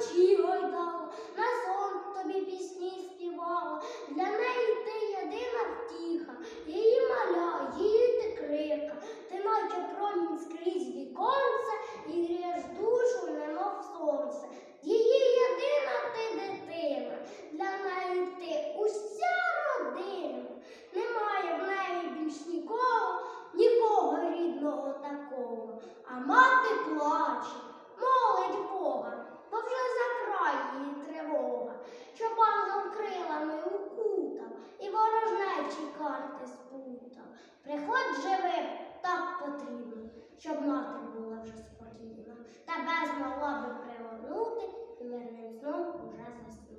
очі гойдало, на сон тобі пісні співало. Для неї ти єдина втіха, її маля, її ти крика, ти наче промінь скрізь віконце і грієш душу, немов сонце. Її єдина ти дитина, для неї ти уся родина. Немає в неї більш нікого, нікого рідного такого, а мати плаче. карти спутав. Приходь живи так потрібно, щоб мати була вже спокійна. Тебе з би пригорнути і мирним сном ну, уже заснути.